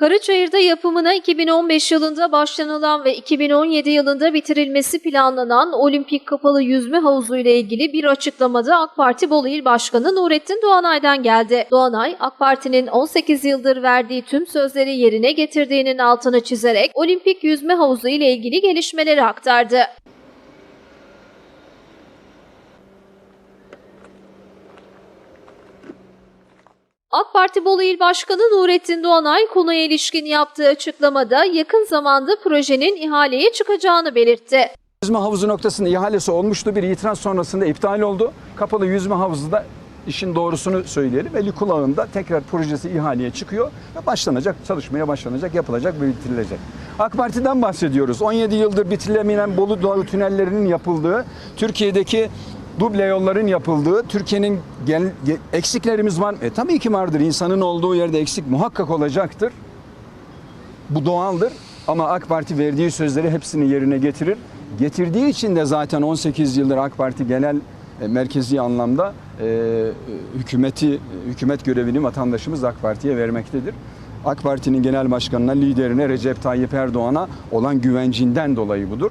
Karaçayır'da yapımına 2015 yılında başlanılan ve 2017 yılında bitirilmesi planlanan Olimpik Kapalı Yüzme Havuzu ile ilgili bir açıklamada AK Parti Bolu İl Başkanı Nurettin Doğanay'dan geldi. Doğanay, AK Parti'nin 18 yıldır verdiği tüm sözleri yerine getirdiğinin altını çizerek Olimpik Yüzme Havuzu ile ilgili gelişmeleri aktardı. AK Parti Bolu İl Başkanı Nurettin Doğanay konuya ilişkin yaptığı açıklamada yakın zamanda projenin ihaleye çıkacağını belirtti. Yüzme havuzu noktasında ihalesi olmuştu. Bir itiraz sonrasında iptal oldu. Kapalı yüzme havuzu da işin doğrusunu söyleyelim. Eli kulağında tekrar projesi ihaleye çıkıyor ve başlanacak, çalışmaya başlanacak, yapılacak ve bitirilecek. AK Parti'den bahsediyoruz. 17 yıldır bitirilemeyen Bolu Dağı tünellerinin yapıldığı, Türkiye'deki duble yolların yapıldığı, Türkiye'nin gel, ge- eksiklerimiz var. E, tabii ki vardır. İnsanın olduğu yerde eksik muhakkak olacaktır. Bu doğaldır ama AK Parti verdiği sözleri hepsini yerine getirir. Getirdiği için de zaten 18 yıldır AK Parti genel e, merkezi anlamda e, hükümeti hükümet görevini vatandaşımız AK Parti'ye vermektedir. AK Parti'nin genel başkanına, liderine Recep Tayyip Erdoğan'a olan güvencinden dolayı budur.